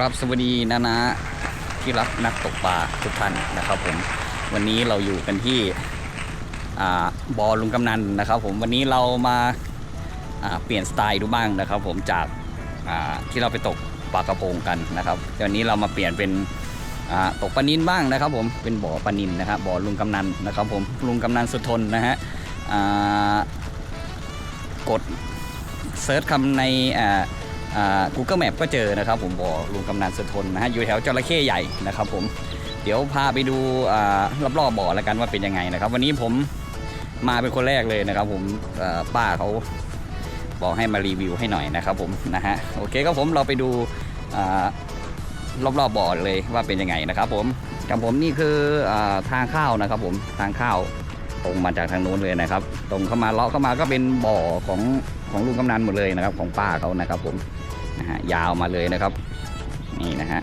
ครับสวัสดีนานาที่รักนักตกปลาทุกท่านนะครับผมวันนี้เราอยู่กันที่อ่าบอลุงกำนันนะครับ ผมวันนี้เรามาเปลี่ยนสไตล์ดูบ้างนะครับ ผมจากที่เราไปตกปลากระพงกันนะครับเดี๋ยวนี้เรามาเปลี่ยนเป็นตกปลานินบ้างนะครับ ผมเป็นบ่อปลานินนะครับบ่อลุงกำนันนะครับ ผมลุงกำนันสุทนนะฮะกดเซิร์ชคำใน Google Map ก็เจอนะครับผมบ่อลุงกำนันสุทนนะฮะอยู่แถวจระเข้ใหญ่นะครับผมเดี๋ยวพาไปดูรอบๆบ่อแล้วกันว่าเป็นยังไงนะครับ วันนี้ผมมาเป็นคนแรกเลยนะครับผมป้าเขาบอกให้มารีวิวให้หน่อยนะครับผมนะฮะโอเคครับผมเราไปดูรอบๆบ่อเลยว่าเป็นยังไงนะครับผมกับผมนี่คืออทางเข้านะครับผมทางเข้าตรงมาจากทางนู้นเลยนะครับ ตรงเข้ามาเลาะเข้ามาก็เป็นบ่อของของลุงกำนันหมดเลยนะครับ ของป้าเขานะครับผม นะฮะยาวมาเลยนะครับนี่นะฮะ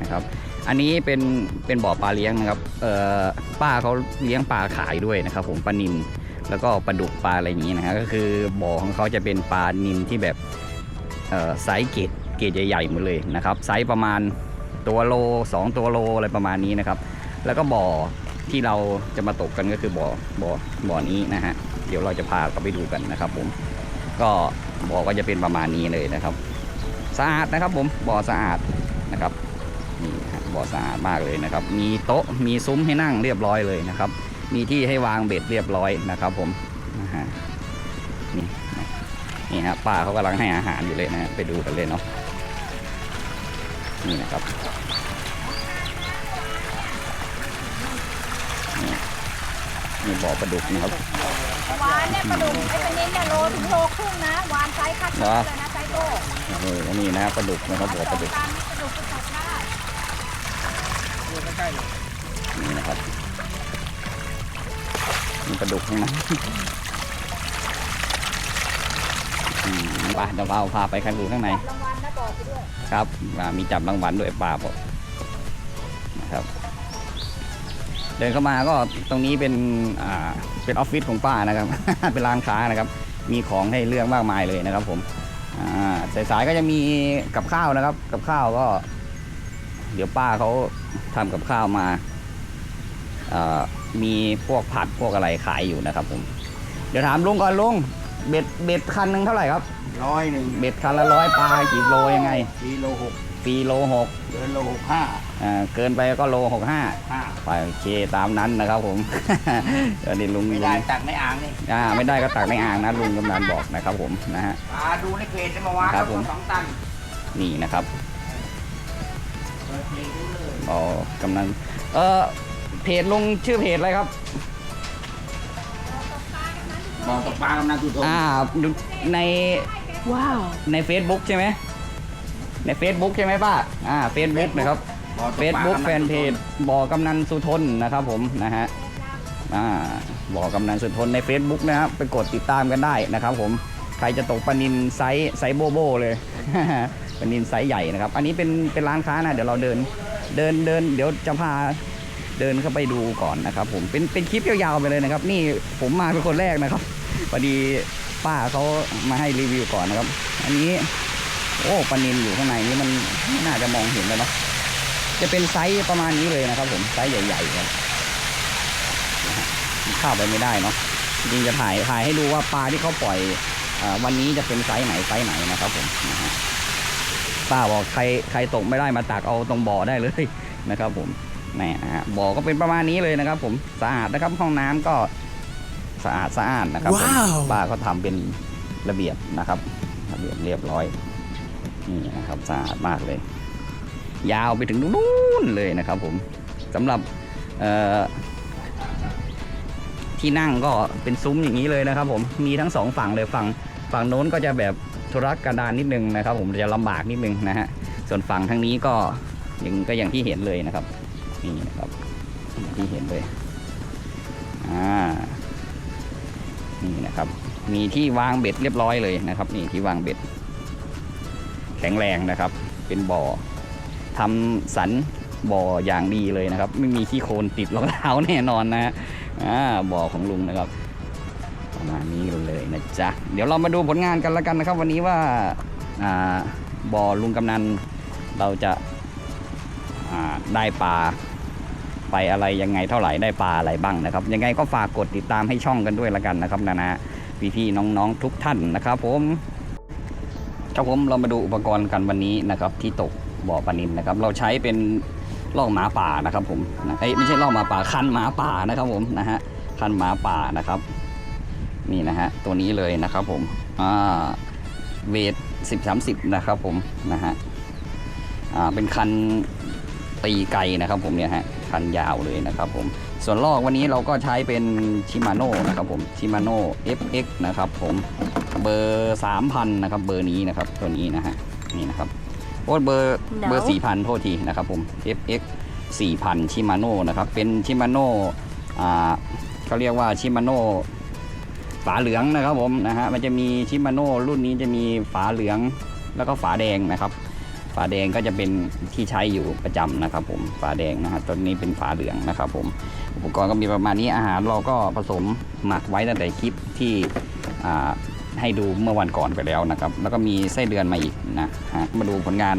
นะครับอันนี้เป็นเป็นบ่อปลาเลี้ยงนะครับเอ่อป้าเขาเลี้ยงปลาขายด้วยนะครับ ผมปลานินแล้วก็ปลาดุกปลาอะไรอย่างนี้นะฮะก็คือบ่อของเขาจะเป็นปลานินที่แบบเอ่อไซส์เกรดเกรดใหญ่ๆหมดเลยนะครับไซส์ประมาณตัวโล 2 ตัวโลอะไรประมาณนี้นะครับ แล้วก็บ่อที่เราจะมาตกกันก็คือบ่อบ่อบ่อนี้นะฮะเดี๋ยวเราจะพาเขาไปดูกันนะครับ ผมก็บ่อก็จะเป็นประมาณนี้เลยนะครับ สะอาดนะครับผมบ่อสะอาดนะครับนี่บ่อสะอาดมากเลยนะครับ มีโต๊ะมีซุ้มให้นั่งเรียบร้อยเลยนะครับ มีที่ให้วางเบ็ดเรียบร้อยนะครับผมนี่นี่ฮะป้าเขากำลังให้อาหารอยู่เลยนะไปดูกันเลยเนาะนี่นะครับนี่บ่อปลาดุกนะครับหวานเนี่ยปลาดุกไอ้ปลานินเนี่ยโลถึงโลครึ่งนะหวานไซส์คัดเหรอเลยนะไซส์โต โอ้โหนี่นะปลาดุกนะครับบ่อปลาดุกกรปลาดุกก็ตกได้นี่นะครับมีปลาดุกข้างในอืมไปเดี๋ยวพาพาไปข้างดูข้างในรางวัลนะบอกไปด้วยครับอ่ามีจับรางวัลด้วยปลาบอกนะครับ เดินเข้ามาก็ตรงนี้เป็นอ่าเป็นออฟฟิศของป้านะครับ เป็นร้านค้านะครับ มีของให้เลือกมากมายเลยนะครับ ผมอ่า สายๆก็จะมีกับข้าวนะครับ กับข้าวก็ เดี๋ยวป้าเขาทำกับข้าวมาเอ่อมีพวกผัดพวกอะไรขายอยู่นะครับ ผม เดี๋ยวถามลุงก่อนลุงเบ็ดเบ็ดคันหนึ่งเท่าไหร่ครับร้อยหนึ่งเบ็ดคันละร้อยปลากี่โลยังไงกิโลหกปีโลหกเดินโลหกห้า อ่าเกินไปก็โลหกห้าห้าไปโอเคตามนั้นนะครับผมเดี๋ยวนี้ลุงไม่ลุได้งตักในอ่างนี่อ่าไม่ได้ก็ตักในอ่างนะลุงกำนันบอกนะครับผมนะฮะ ปลาดูในเพจจะมาวางครับผม สองตันนี่นะครับเปิดเพจดูเลยอ๋อกำนันเออเพจลุงชื่อเพจอะไรครับ บอกตกปลากำนันตุทงอ่าดูใน ว้าว ใน Facebook ใช่ไหมใน Facebook ใช่ไหมป้า อ่า Facebook นะครับ บอกตกปลา Facebook กำแฟนเพจบ่อกำนันสุทนนะครับผมนะฮะอ่าบ่อกำนันสุทนใน Facebook นะครับไปกดติดตามกันได้นะครับ ผมใครจะตกปลานินไซส์ไซส์โบโบเลยปลานินไซส์ใหญ่นะครับ อันนี้เป็นเป็นร้านค้านะเดี๋ยวเราเดินเดินเดินเดี๋ยวจะพาเดินเข้าไปดูก่อนนะครับ ผมเป็นเป็นคลิปยาวๆไปเลยนะครับ นี่ผมมาเป็นคนแรกนะครับพอดีป้าเขามาให้รีวิวก่อนนะครับ อันนี้ โอ้ปลานินอยู่ข้างในนี้มันไม่น่าจะมองเห็นเลยเนาะ จะเป็นไซส์ประมาณนี้เลยนะครับ ผมไซส์ใหญ่ๆครับนะฮะเข้าไปไม่ได้เนาะจริงๆจะถ่ายถ่ายให้ดูว่าปลาที่เขาปล่อยเออวันนี้จะเป็นไซส์ไหนไซส์ไหนนะครับผมนะฮะป้าบอกใครใครตกไม่ได้มาตักเอาตรงบ่อได้เลยนะครับ ผมแน่นะฮะบ่อก็เป็นประมาณนี้เลยนะครับ ผมสะอาดนะครับห้องน้ำก็สะอาดสะอาดนะครับผมป้าก็ทำเป็นระเบียบนะครับระเบียบเรียบร้อยนี่นะครับสะอาดมากเลย ยาวไปถึงนู่นเลยนะครับผมสำหรับที่นั่งก็เป็นซุ้มอย่างนี้เลยนะครับ ผมมีทั้งสองฝั่งเลยฝั่งฝั่งโน้นก็จะแบบทุรกันดารนิดนึงนะครับ ผมจะลำบากนิดนึงนะฮะส่วนฝั่งทางนี้ก็ย่างก็อย่างที่เห็นเลยนะครับนี่นะครับอย่างที่เห็นเลยอ่านี่นะครับ มีที่วางเบ็ดเรียบร้อยเลยนะครับ นี่ที่วางเบ็ด แข็งแรงนะครับ เป็นบ่อ ทำสันบ่ออย่างดีเลยนะครับ ไม่มีขี้โคลนติดรองเท้าแน่นอนนะฮะบ่อของลุงนะครับ ประมาณนี้เลยนะจ๊ะ เดี๋ยวเรามาดูผลงานกันแล้วกันนะครับ วันนี้ว่าบ่อลุงกำนันเราจะาได้ปลาไปอะไรยังไงเท่าไหร่ได้ปลาอะไรบ้างนะครับ ยังไงก็ฝากกดติดตามให้ช่องกันด้วยละกันนะครับนะนะพี่ๆน้องๆทุกท่านนะครับผมครับผมเรามาดูอุปกรณ์กันวันนี้นะครับที่ตก บ่อปลานินนะครับ เราใช้เป็นล่องหมาป่านะครับผมนะเอ้ยไม่ใช่ล่องหมาป่าคันหมาป่านะครับผมนะฮะคันหมาป่านะครับนี่นะฮะตัวนี้เลยนะครับผมอ่าเวทสิบสามสิบนะครับผมนะฮะอ่าเป็นคันตีไกลนะครับผมเนี่ยฮะคันยาวเลยนะครับผมส่วนลอกวันนี้เราก็ใช้เป็นชิมาโน่นะครับผมชิมาโน่ FX นะครับผมเบอร์ 3,000 นะครับ เบอร์นี้นะครับ ตัวนี้นะฮะนี่นะครับ โอ้เบอร์เบอร์4,000โทษทีนะครับผม FX 4,000ชิมาโน่นะครับ เป็นชิมาโน่อ่าเขาเรียกว่าชิมาโน่ฝาเหลืองนะครับผมนะฮะมันจะมีชิมาโน่รุ่นนี้จะมีฝาเหลืองแล้วก็ฝาแดงนะครับ ฝาแดงก็จะเป็นที่ใช้อยู่ประจำนะครับ ผมฝาแดงนะฮะตัวนี้เป็นฝาเหลืองนะครับผม อุปกรณ์ก็มีประมาณนี้อาหารเราก็ผสมหมักไว้ตั้งแต่คลิปที่อ่า ให้ดูเมื่อวันก่อนไปแล้วนะครับ แล้วก็มีไส้เดือนมาอีกนะฮะมาดูผลงาน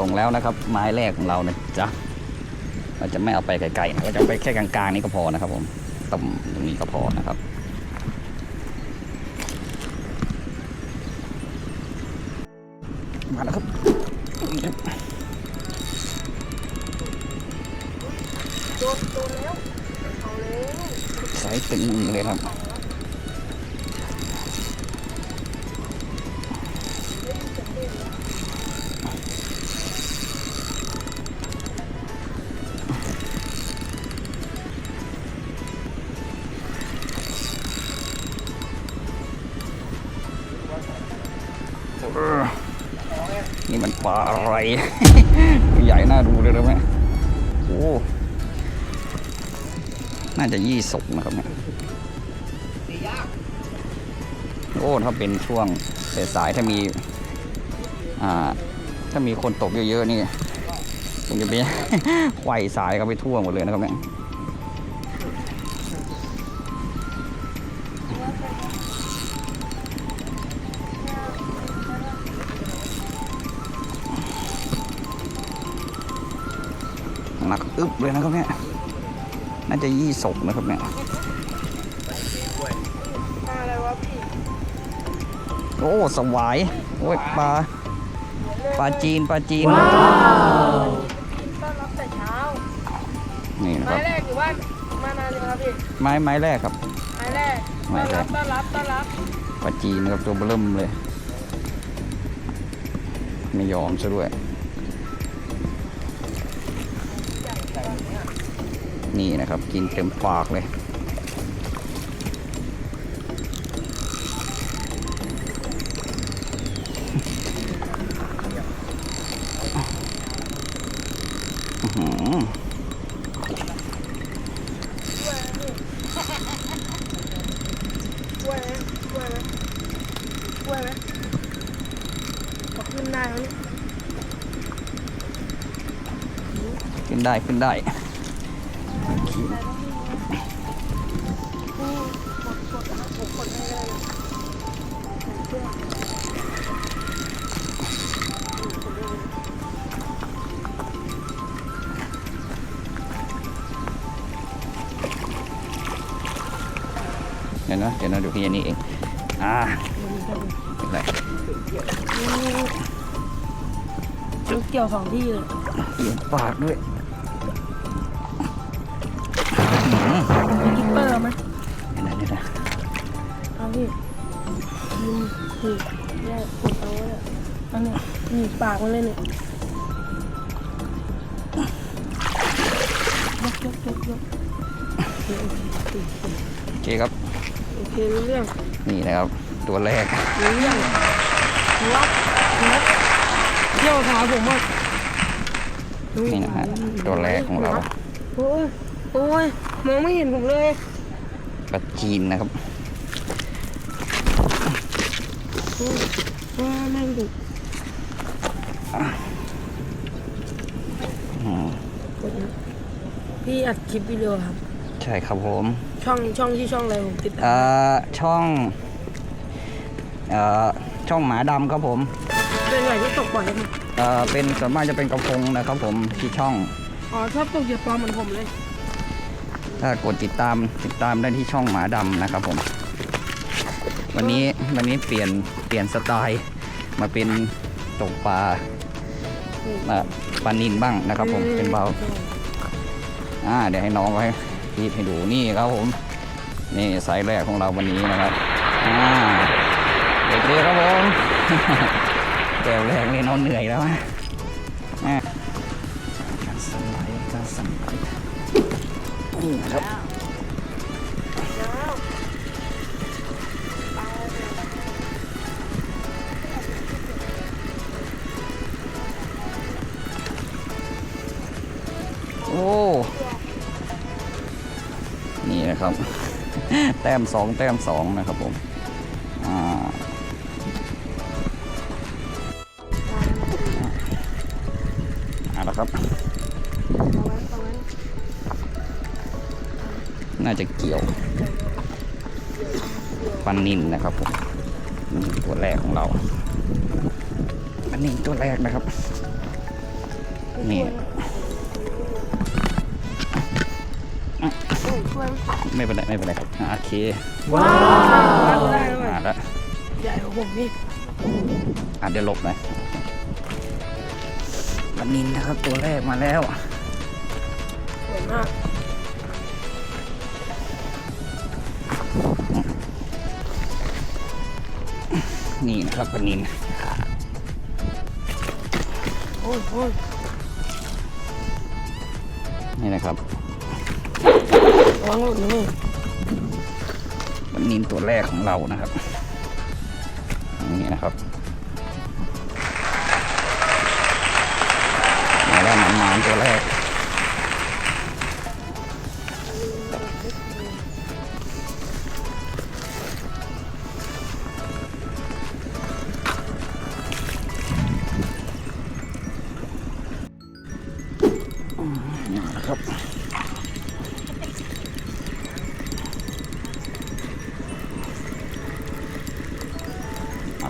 ลงแล้วนะครับ ไม้แรกของเรานะจ๊ะเราจะไม่เอาไปไกลๆนะเราจะเอาไปแค่กลางๆนี้ก็พอนะครับ ผมต่ำตรงนี้ก็พอนะครับมาแล้วครับสายตึงเลยครับ นี่มันปลาอะไร ใหญ่น่าดูเลยนะแม่โอ้น่าจะยี่สกนะครับเนี่ยโอ้ถ้าเป็นช่วงสายถ้ามีอ่าถ้ามีคนตกเยอะๆนี่คงจะไปไขว่สายเขาไปทั่วหมดเลยนะครับเนี่ย อึบเลยนะครับเนี่ย น่าจะยี่สกนะครับเนี่ยโอ้สวายโอ้ยปลาปลาจีนปลาจีนต้อนรับแต่เช้า นี่นะคไม้รับแรกหรือว่ามานานยังครับพี่ ไม้ไม้แรกครับ ไม้แรกไม้ต้อนแรรัก บต้อนรับต้อนรับปลาจีนนะครับตัวเบริ่มเลย ไม่ยอมซะด้วย นี่นะครับ กินเต็มปากเลยอื้อหือกล้วยไหมกล้วยไหมกล้วยไหมขอขึ้นได้ไหมเนี่ย ขึ้นได้ขึ้นได้ เดี๋ยวนะเดี๋ยวนะเดี๋ยวพี่อันนี้เอง อ่าเป็นไรมันเกี่ยวสองที่เลยเอียงปากด้วย เปอร์ไหมเดี๋ยวนะเดี๋ยวนะเอาพี่นี่นี่เนี่ยกดเอาไว้อะอันนี้นี่ปากมันเลยเนี่ยยกยกยกยกโอเคครับ โอเครู้เรื่องนี่นะครับ ตัวแรก รู้เรื่องวัดวัดเที่ยวขาผมอะนี่นะฮะตัวแรกของเรา โอ้ย โอ้ยมองไม่เห็นผมเลยปลาจีนนะครับว่าแม่งดุอืมพี่อัดคลิปวิดีโอครับ ใช่ครับผม ช่องช่องที่ช่องอะไรผมติดตามเอ่อช่องเอ่อช่องหมาดำครับผม เป็นอะไรที่ตกบ่อยไหมเอ่อเป็นส่วนมากจะเป็นกระพงนะครับผมที่ช่อง อ๋อชอบตกเหยียบปลาเหมือนผมเลย ถ้ากดติดตามติดตามได้ที่ช่องหมาดำนะครับผม วันนี้วันนี้เปลี่ยนเปลี่ยนสไตล์มาเป็นตกปลาปลานินบ้างนะครับผมเป็นเบาอ่าเดี๋ยวให้น้องไว้พีบให้ดูนี่ครับผม นี่สายแรกของเราวันนี้นะครับอ่าโอเคครับผมแก้วแรกนี่น้องเหนื่อยแล้วนะอ่า ครับโอ้นี่นะครับ แต้มสองแต้มสองนะครับผม ปันนินนะครับผมนี่ตัวแรกของเราปันนินตัวแรกนะครับนี่ช่วยไม่เป็นไรไม่เป็นไรครับอ่าโอเคว้าวได้ด้วยอ่าแล้วใหญ่กว่าผมนี่อ่าเดี๋ยวหลบหน่อยปันนินนะครับตัวแรกมาแล้วสวยมาก นี่นะครับปันนินโอ้ยโอ้ยนี่นะครับวางหลุดนี่ปันนินตัวแรกของเรานะครับนี่นะครับมาแล้วหมันหมานตัวแรก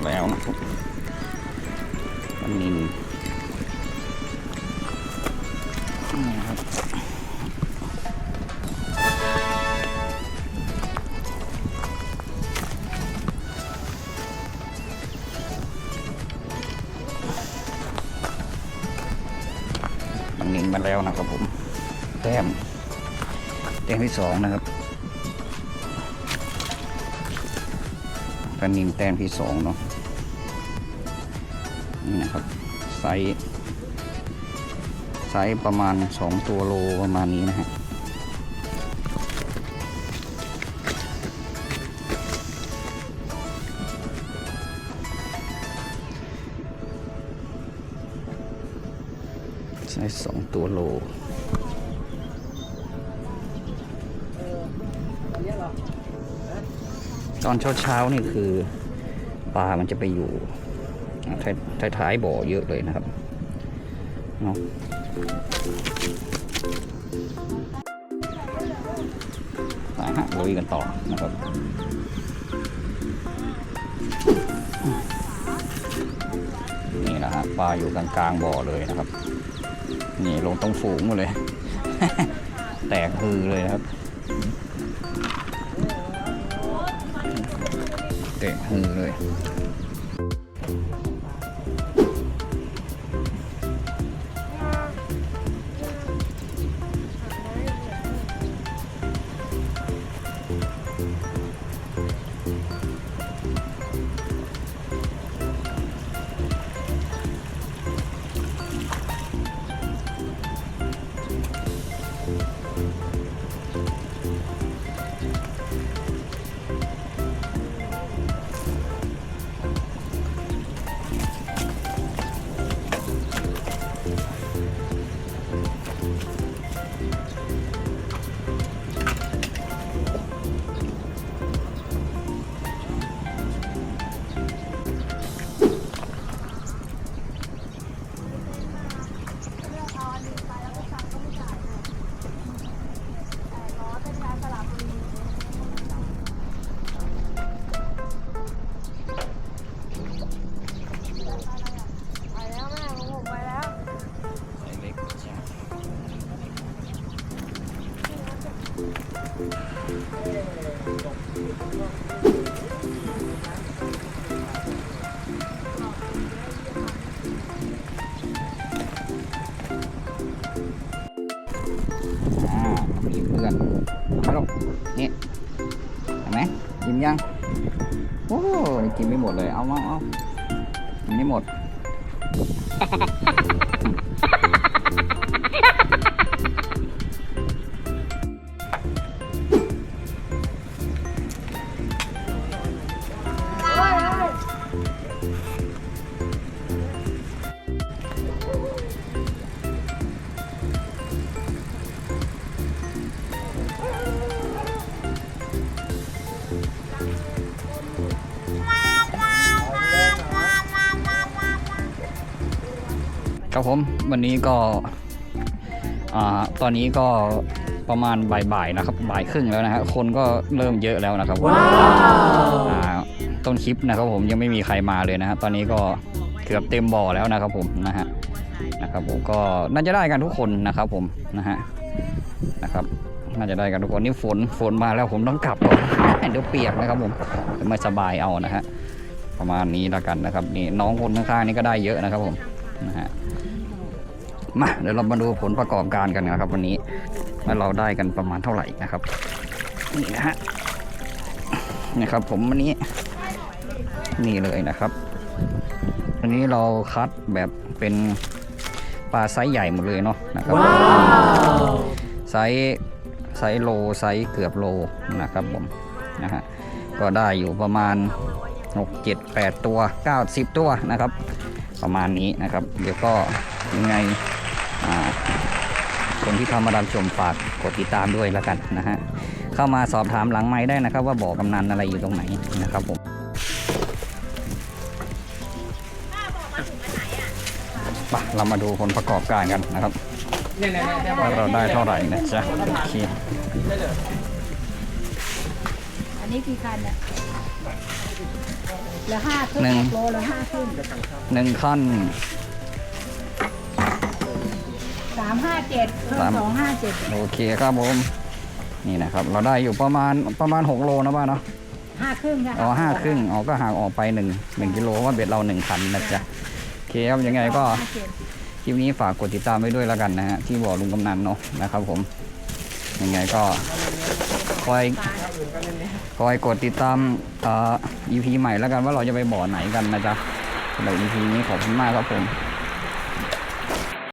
แล้วนะครับวันนินนี่ครับวันนินมาแล้วนะครับผม แต้มแต้มที่สองนะครับปลานินแต้มที่สองเนาะ นี่นะครับไซส์ไซส์ประมาณสองตัวโลประมาณนี้นะฮะไซส์สองตัวโลตอนเช้าๆนี่คือปลามันจะไปอยู่อ่า ท้ายท้ายบ่อเยอะเลยนะครับเนาะไปฮะลุยกันต่อนะครับนี่นะฮะปลาอยู่กลางๆบ่อเลยนะครับ นี่ลงตรงฝูงหมดเลย แตกฮือเลยนะครับเตะหูเลย ยัง โอ้ยกินไม่หมดเลย เอาเอาเอาไม่หมด ครับผมวันนี้ก็อ่าตอนนี้ก็ประมาณบ่ายๆนะครับบ่ายครึ่งแล้วนะฮะคนก็เริ่มเยอะแล้วนะครับว้าวต้นคลิปนะครับผมยังไม่มีใครมาเลยนะฮะตอนนี้ก็เกือบเต็มบ่อแล้วนะครับผมนะฮะนะครับผมก็น่าจะได้กันทุกคนนะครับผมนะฮะนะครับน่าจะได้กันทุกคนนี่ฝนฝนมาแล้วผมต้องกลับก่อนเดี๋ยวเปียกนะครับผมไม่สบายเอานะฮะประมาณนี้แล้วกันนะครับนี่น้องคนข้างๆนี่ก็ได้เยอะนะครับผมนะฮะ มาเดี๋ยวเรามาดูผลประกอบการกันนะครับ วันนี้ว่าเราได้กันประมาณเท่าไหร่นะครับ นี่นะฮะนี่ครับ ผมวันนี้ นี่เลยนะครับอันนี้เราคัดแบบเป็นปลาไซส์ใหญ่หมดเลยเนาะนะครับไซส์ไซส์โลไซส์เกือบโลนะครับผมนะฮะก็ได้อยู่ประมาณ 6 7 8 ตัว 90 ตัวนะครับ ประมาณนี้นะครับ เดี๋ยวก็ยังไงอ่า คนที่เข้ามารับชมฝากกดติดตามด้วยแล้วกันนะฮะเข้ามาสอบถามหลังไม้ได้นะครับ ว่าบ่อกำนันอะไรอยู่ตรงไหนนะครับผมไปเรามาดูผลประกอบการกันนะครับว่าเราได้เท่าไหร่นะจ๊ะโอเคอันนี้กี่คันเนี่ยเหลือห้าครึ่งหนึ่งโลเหลือห้าครึ่งหนึ่งขั้น สามห้าเจ็ดเพิ่มสาม สองห้าเจ็ดโอเคครับผม นี่นะครับ เราได้อยู่ประมาณประมาณ 6 โลนะบ้านเนาะห้าครึ่งค่ะอ๋อห้าครึ่งอ๋อก็ห่างออกไป1 1กิโลเพราะว่าเบ็ดเรา1คันนะจ๊ะโอเคครับยังไงก็ ห้าเจ็ดคลิปนี้ฝากกดติดตามไว้ด้วยแล้วกันนะฮะที่บ่อลุงกำนันเนาะนะครับผมยังไงก็คอยคอยกดติดตามเอ่อ EP ใหม่แล้วกันว่าเราจะไปบ่อไหนกันนะจ๊ะสำหรับ EP นี้ขอบคุณมากครับผม